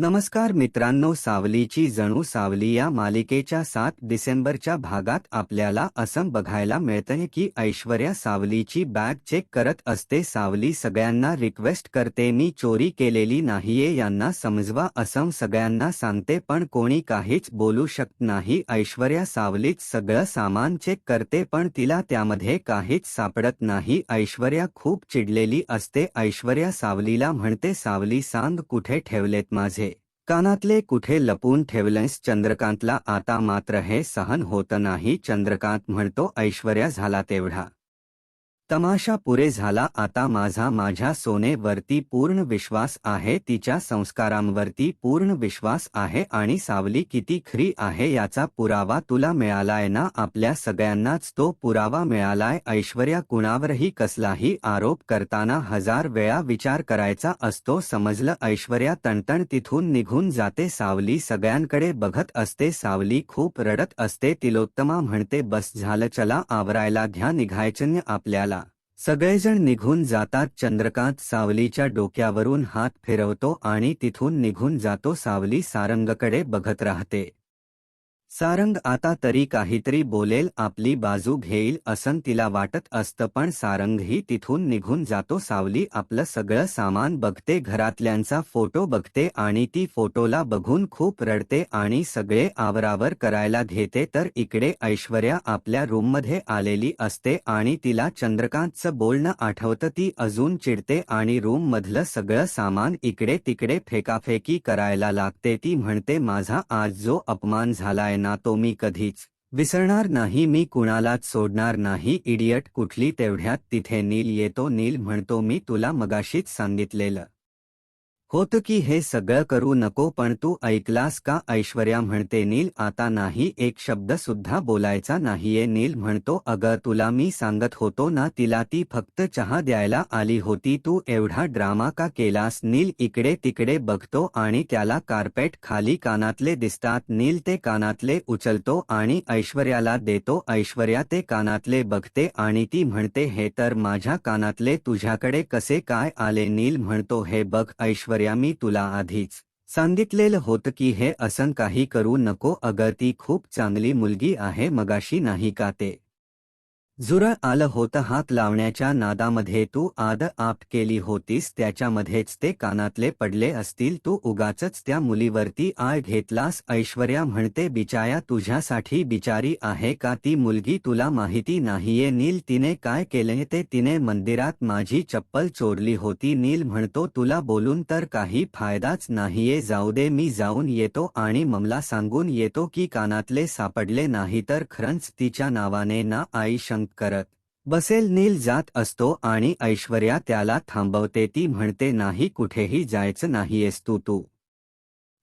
नमस्कार मित्रांनो सावलीची जणू सावली या मालिकेच्या सात डिसेंबरच्या भागात आपल्याला असं बघायला मिळतंय की ऐश्वर्या सावलीची बॅग चेक करत असते. सावली सगळ्यांना रिक्वेस्ट करते मी चोरी केलेली नाहीये यांना समजवा असं सगळ्यांना सांगते. पण कोणी काहीच बोलू शकत नाही. ऐश्वर्या सावलीच सगळं सामान चेक करते पण तिला त्यामध्ये काहीच सापडत नाही. ऐश्वर्या खूप चिडलेली असते. ऐश्वर्या सावलीला म्हणते सावली सांग कुठे ठेवलेत माझे कानातले कुठे लपून ठेवलेस चंद्रकांतला? आता मात्र हे सहन होत नाही. चंद्रकांत म्हणतो ऐश्वर्या झाला तेवढा. तमाशा पुरे झाला. आता माझा माझ्या सोनेवरती पूर्ण विश्वास आहे. तिच्या संस्कारांवरती पूर्ण विश्वास आहे आणि सावली किती खरी आहे याचा पुरावा तुला मिळालाय ना? आपल्या सगळ्यांनाच तो पुरावा मिळालाय. ऐश्वर्या कुणावरही कसलाही आरोप करताना हजार वेळा विचार करायचा असतो. समजलं? ऐश्वर्या तणतण तिथून निघून जाते. सावली सगळ्यांकडे बघत असते. सावली खूप रडत असते. तिलोत्तमा म्हणते बस झालं चला आवरायला घ्या निघायचं आपल्याला. सगळेजण निघून जातात चंद्रकांत सावलीच्या डोक्यावरून हात फिरवतो आणि तिथून निघून जातो सावली सारंगकडे बघत राहते. सारंग आता तरी काहीतरी बोलेल आपली बाजू घेईल असं तिला वाटत असतं पण सारंगही तिथून निघून जातो सावली आपलं सगळं सामान बघते घरातल्यांचा फोटो बघते आणि ती फोटोला बघून खूप रडते आणि सगळे आवरावर करायला घेते तर इकडे ऐश्वर्या आपल्या रूममध्ये आलेली असते आणि तिला चंद्रकांतचं बोलणं आठवतं ती अजून चिडते आणि रूममधलं सगळं सामान इकडे तिकडे फेकाफेकी करायला लागते ती म्हणते माझा आज जो अपमान झालाय ना तो मी कधीच विसरणार नाही मी कुणालाच सोडणार नाही इडियट कुठली तेवढ्यात तिथे नील येतो नील म्हणतो मी तुला मगाशीच सांगितलेलं होतं की हे सगळं करू नको पण तू ऐकलास का? ऐश्वर्या म्हणते नील आता नाही. एक शब्द सुद्धा बोलायचा नाहीये. नील म्हणतो अगं तुला मी सांगत होतो ना तिला ती फक्त चहा द्यायला आली होती. तू एवढा ड्रामा का केलास? नील इकडे तिकडे बघतो आणि त्याला कार्पेट खाली कानातले दिसतात. नील ते कानातले उचलतो आणि ऐश्वर्याला देतो. ऐश्वर्या ते कानातले बघते आणि ती म्हणते हे तर माझ्या कानातले तुझ्याकडे कसे काय आले? नील म्हणतो हे बघ ऐश्वर्या मी तुला आधीच सांगितलेलं होतं की हे असं काही करू नको अगं ती खूप चांगली मुलगी आहे मगाशी नाही का ते? जुरळ आलं होतं हात लावण्याच्या नादामध्ये तू आद आप केली होतीस त्याच्यामध्येच ते कानातले पडले असतील तू उगाचच त्या मुलीवरती आळ घेतलास ऐश्वर्या म्हणते बिचाया तुझ्यासाठी बिचारी आहे का ती मुलगी तुला माहिती नाहीये नील तिने काय केले ते तिने मंदिरात माझी चप्पल चोरली होती नील म्हणतो तुला बोलून तर काही फायदाच नाहीये जाऊ दे मी जाऊन येतो आणि ममला सांगून येतो की कानातले सापडले नाही तर खरंच तिच्या नावाने ना आई शंक करत. बसेल नील जात असतो आणि ऐश्वर्या त्याला थांबवते ती म्हणते नाही कुठेही जायचं नाहीयेस तू तू.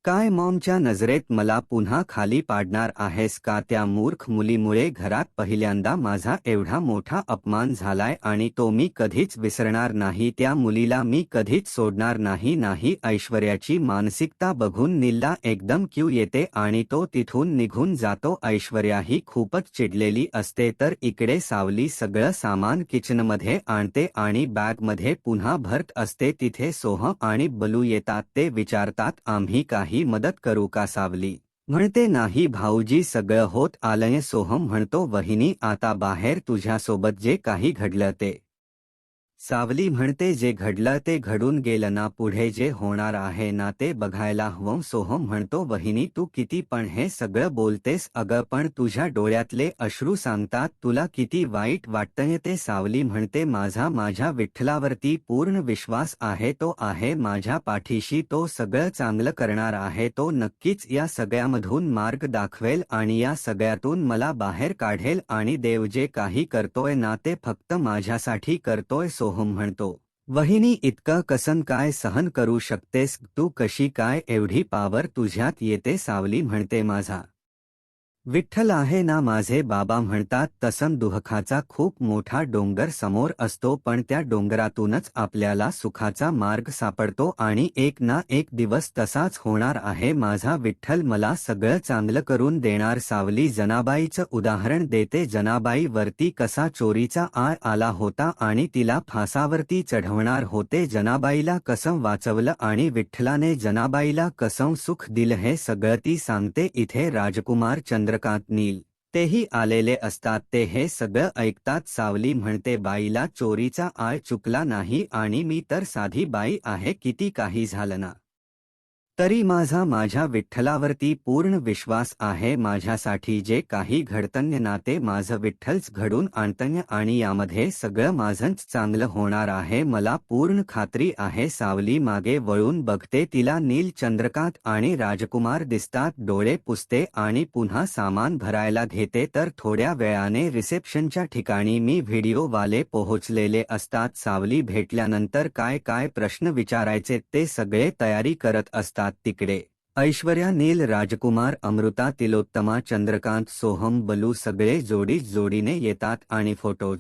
काय मॉमच्या नजरेत मला पुन्हा खाली पाडणार आहेस का? त्या मूर्ख मुलीमुळे घरात पहिल्यांदा माझा एवढा मोठा अपमान झालाय आणि तो मी कधीच विसरणार नाही. त्या मुलीला मी कधीच सोडणार नाही नाही. ऐश्वर्याची मानसिकता बघून निल्ला एकदम क्यू येते आणि तो तिथून निघून जातो. ऐश्वर्या ही खूपच चिडलेली असते. तर इकडे सावली सगळं सामान किचनमध्ये आणते आणि बॅगमध्ये पुन्हा भरत असते. तिथे सोह आणि बलू येतात ते विचारतात आम्ही काही काही मदत करू का सावली? म्हणते नाही भाऊजी सगळं होत आलंय सोहम म्हणतो वहिनी आता बाहेर तुझ्यासोबत जे काही घडलं ते. सावली म्हणते जे घडलं ते घडून गेलं ना पुढे जे होणार आहे ना ते बघायला हवं सोहम म्हणतो वहिनी तू किती पण हे सगळं बोलतेस अगं पण तुझ्या डोळ्यातले अश्रू सांगतात तुला किती वाईट वाटतंय ते सावली म्हणते माझा माझ्या विठ्ठलावरती पूर्ण विश्वास आहे तो आहे माझ्या पाठीशी तो सगळं चांगलं करणार आहे तो नक्कीच या सगळ्यामधून मार्ग दाखवेल आणि या सगळ्यातून मला बाहेर काढेल आणि देव जे काही करतोय ना ते फक्त माझ्यासाठी करतोय सोहम म्हणतो. वहिनी इतकं कसन काय सहन करू शकतेस? तू कशी काय एवढी पावर तुझ्यात येते? सावली म्हणते माझा. विठ्ठल आहे ना माझे बाबा म्हणतात तसं दुःखाचा खूप मोठा डोंगर समोर असतो पण त्या डोंगरातूनच आपल्याला सुखाचा मार्ग सापडतो आणि एक ना एक दिवस तसाच होणार आहे. माझा विठ्ठल मला सगळं चांगलं करून देणार सावली जनाबाईचं उदाहरण देते. जनाबाई वरती कसा चोरीचा आळ आला होता आणि तिला फासावरती चढवणार होते. जनाबाईला कसं वाचवलं आणि विठ्ठलाने जनाबाईला कसं सुख दिलं हे सगळं ती सांगते. इथे राजकुमार चंद्र चंद्रकांत नील. तेही आलेले असतात ते हे सगळं ऐकतात. सावली म्हणते बाईला चोरीचा आळ चुकला नाही आणि मी तर साधी बाई आहे किती काही झालं ना. तरी माझा माझ्या विठ्ठलावरती पूर्ण विश्वास आहे. माझ्यासाठी जे काही घडतन्य नाते माझं विठ्ठलच घडून आणतन्य आणि यामध्ये सगळं माझंच चांगलं होणार आहे. मला पूर्ण खात्री आहे. सावली मागे वळून बघते. तिला नील चंद्रकांत आणि राजकुमार दिसतात. डोळे पुसते आणि पुन्हा सामान भरायला घेते. तर थोड्या वेळाने रिसेप्शनच्या ठिकाणी मी व्हिडिओवाले पोहोचलेले असतात. सावली भेटल्यानंतर काय काय प्रश्न विचारायचे ते सगळे तयारी करत असतात. तिकडे. ऐश्वर्या नील राजकुमार अमृता तिलोत्तमा चंद्रकांत सोहम बलू सगळे जोडी जोडीने येतात आणि फोटोज.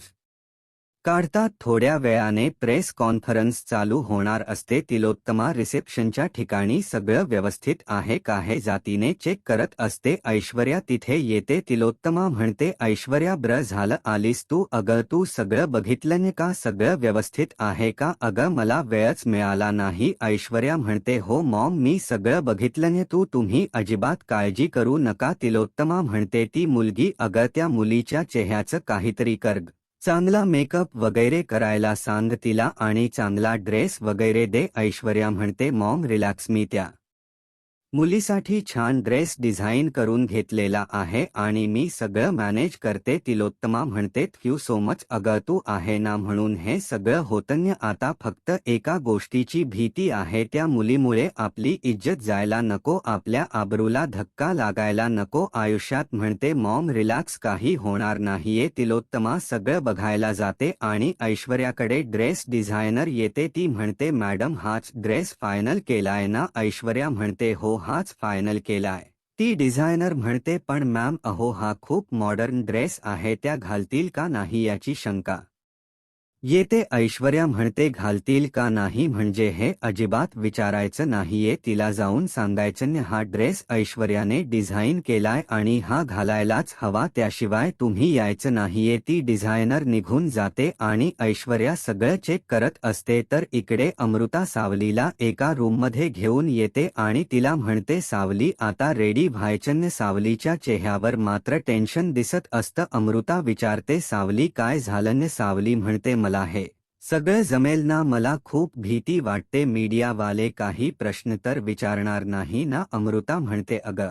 काढतात थोड्या वेळाने प्रेस कॉन्फरन्स चालू होणार असते. तिलोत्तमा रिसेप्शनच्या ठिकाणी सगळं व्यवस्थित आहे का हे जातीने चेक करत असते. ऐश्वर्या तिथे येते. तिलोत्तमा म्हणते ऐश्वर्या ब्र झालं आलीस तू? अगं तू सगळं बघितलं का? सगळं व्यवस्थित आहे का? अगं मला वेळच मिळाला नाही. ऐश्वर्या म्हणते हो मॉम मी सगळं बघितलं तू तुम्ही अजिबात काळजी करू नका. तिलोत्तमा म्हणते ती मुलगी अगं त्या मुलीच्या चेहऱ्याचं काहीतरी कर चांगला मेकअप वगैरे करायला सांग तिला आणि चांगला ड्रेस वगैरे दे ऐश्वर्या म्हणते मॉम रिलॅक्स मी त्या मुलीसाठी छान ड्रेस डिझाईन करून घेतलेला आहे आणि मी सगळं मॅनेज करते तिलोत्तमा म्हणते थ्यू सो मच अगं तू आहे ना म्हणून हे सगळं होतन्य आता फक्त एका गोष्टीची भीती आहे त्या मुलीमुळे आपली इज्जत जायला नको आपल्या आबरूला धक्का लागायला नको. आयुष्यात म्हणते मॉम रिलॅक्स काही होणार नाहीये. तिलोत्तमा सगळं बघायला जाते आणि ऐश्वर्याकडे ड्रेस डिझायनर येते. ती म्हणते मॅडम हाच ड्रेस फायनल केलाय ना? ऐश्वर्या म्हणते हो हाच फायनल केलाय. ती डिझायनर म्हणते पण मॅम अहो हा खूप मॉडर्न ड्रेस आहे त्या घालतील का नाही याची शंका. येते ऐश्वर्या म्हणते घालतील का नाही म्हणजे हे अजिबात विचारायचं नाहीये. तिला जाऊन सांगायचं हा ड्रेस ऐश्वर्याने डिझाईन केलाय आणि हा घालायलाच हवा त्याशिवाय तुम्ही यायचं नाहीये. ती डिझायनर निघून जाते आणि ऐश्वर्या सगळं चेक करत असते. तर इकडे अमृता सावलीला एका रूममध्ये घेऊन येते आणि तिला म्हणते सावली आता रेडी व्हायचन्य सावलीच्या चेहऱ्यावर मात्र टेन्शन दिसत असतं. अमृता विचारते सावली काय झालं सावली म्हणते मला आहे. सगळं जमेल ना मला खूप भीती वाटते. मीडियावाले काही प्रश्न तर विचारणार नाही ना? अमृता म्हणते अगं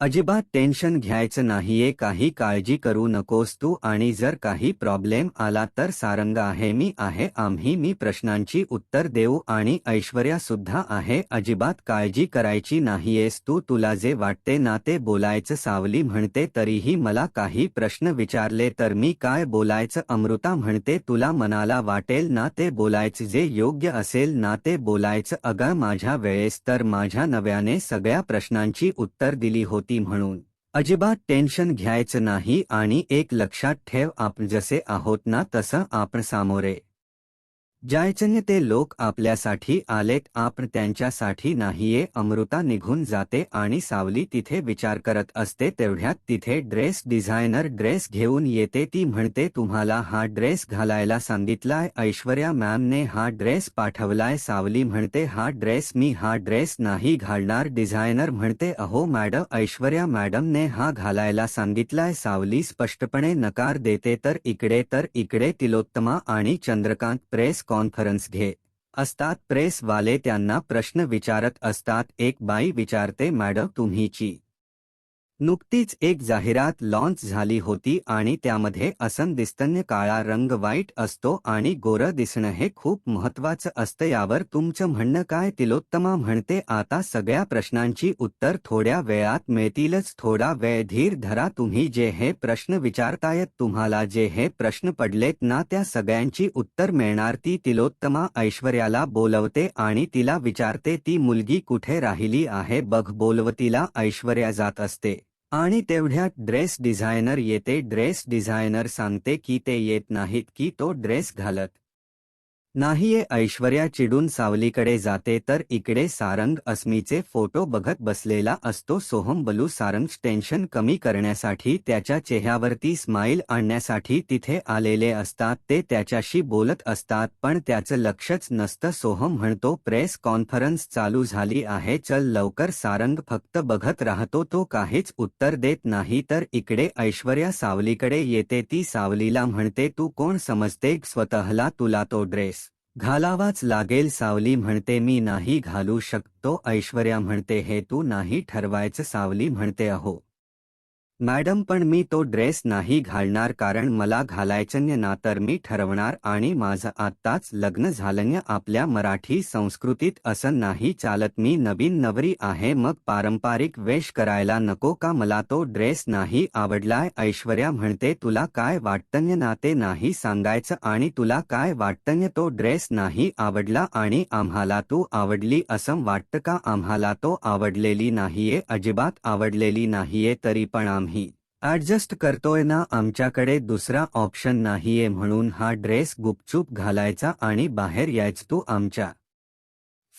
अजिबात टेन्शन घ्यायचं नाहीये काही काळजी करू नकोस तू आणि जर काही प्रॉब्लेम आला तर सारंग आहे मी आहे आम्ही मी प्रश्नांची उत्तर देऊ आणि ऐश्वर्या सुद्धा आहे अजिबात काळजी करायची नाहीयेस तू तुला जे वाटते ना ते बोलायचं सावली म्हणते तरीही मला काही प्रश्न विचारले तर मी काय बोलायचं अमृता म्हणते तुला मनाला वाटेल ना ते बोलायचं जे योग्य असेल ना ते बोलायचं अगं माझ्या वेळेस तर माझ्या नव्याने सगळ्या प्रश्नांची उत्तर दिली होती. म्हणून अजिबात टेन्शन घ्यायचं नाही आणि एक लक्षात ठेव आपण जसे आहोत ना तसं आपण सामोरे. जायचन्य ते लोक आपल्यासाठी आलेत आपण त्यांच्यासाठी नाहीये अमृता निघून जाते आणि सावली तिथे विचार करत असते तेवढ्यात तिथे ड्रेस डिझायनर ड्रेस घेऊन येते ती म्हणते तुम्हाला हा ड्रेस घालायला सांगितलाय ऐश्वर्या मॅमने हा ड्रेस पाठवलाय. सावली म्हणते हा ड्रेस मी हा ड्रेस नाही घालणार. डिझायनर म्हणते अहो मॅडम ऐश्वर्या मॅडमने हा घालायला सांगितलाय. सावली स्पष्टपणे नकार देते तर इकडे तर इकडे तिलोत्तमा आणि चंद्रकांत प्रेस कॉन्फरन्स घे. असतात प्रेसवाले त्यांना प्रश्न विचारत असतात. एक बाई विचारते मॅडम तुम्हीची नुकतीच एक जाहिरात लॉन्च झाली होती आणि त्यामध्ये असन दिसतन्य काळा रंग वाईट असतो आणि गोरं दिसणं हे खूप महत्वाचं असतं. यावर तुमचं म्हणणं काय? तिलोत्तमा म्हणते आता सगळ्या प्रश्नांची उत्तर थोड्या वेळात मिळतीलच. थोडा वेळ धीर धरा तुम्ही जे हे प्रश्न विचारतायत तुम्हाला जे हे प्रश्न पडलेत ना त्या सगळ्यांची उत्तर मिळणार. ती तिलोत्तमा ऐश्वर्याला बोलवते आणि तिला विचारते ती मुलगी कुठे राहिली आहे? बघ बोलवतीला ऐश्वर्या जात असते. आणि तेवढ्यात ड्रेस डिझायनर येते. ड्रेस डिझायनर सांगते की ते येत नाहीत की तो ड्रेस घालत. नाहीये ऐश्वर्या चिडून सावलीकडे जाते तर इकडे सारंग अस्मीचे फोटो बघत बसलेला असतो. सोहम बलू सारंग टेन्शन कमी करण्यासाठी त्याच्या चेहऱ्यावरती स्माईल आणण्यासाठी तिथे आलेले असतात. ते त्याच्याशी बोलत असतात पण त्याचं लक्षच नसतं. सोहम म्हणतो प्रेस कॉन्फरन्स चालू झाली आहे चल लवकर सारंग फक्त बघत राहतो तो काहीच उत्तर देत नाही. तर इकडे ऐश्वर्या सावलीकडे येते ती सावलीला म्हणते तू कोण समजते? स्वतःला तुला तो ड्रेस घालावाच लागेल सावली म्हणते मी नाही घालू शकतो ऐश्वर्या म्हणते हे तू नाही ठरवायचं सावली म्हणते अहो मॅडम पण मी तो ड्रेस नाही घालणार कारण मला घालायचं ना तर मी ठरवणार आणि माझं आत्ताच लग्न झालं आपल्या मराठी संस्कृतीत असं नाही चालत. मी नवीन नवरी आहे मग पारंपरिक वेश करायला नको का? मला तो ड्रेस नाही आवडलाय. ऐश्वर्या म्हणते तुला काय वाटतंय ना ते नाही सांगायचं आणि तुला काय वाटतन्य तो ड्रेस नाही आवडला आणि आम्हाला तू आवडली असं वाटतं का? आम्हाला तो आवडलेली नाहीये अजिबात आवडलेली नाहीये तरी पण आम्ही ऍडजस्ट करतोय ना आमच्याकडे दुसरा ऑप्शन नाहीये म्हणून हा ड्रेस गुपचूप घालायचा आणि बाहेर यायच तू आमच्या.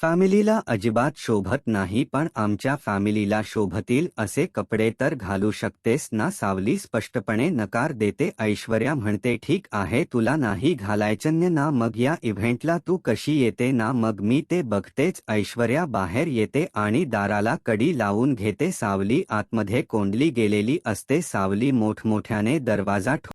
फॅमिलीला अजिबात शोभत नाही पण आमच्या फॅमिलीला शोभतील असे कपडे तर घालू शकतेस ना सावली स्पष्टपणे नकार देते ऐश्वर्या म्हणते ठीक आहे तुला नाही घालायचं ना मग या इव्हेंटला तू कशी येते ना मग मी ते बघतेच ऐश्वर्या बाहेर येते आणि दाराला कडी लावून घेते सावली आतमध्ये कोंडली गेलेली असते सावली मोठमोठ्याने दरवाजा ठो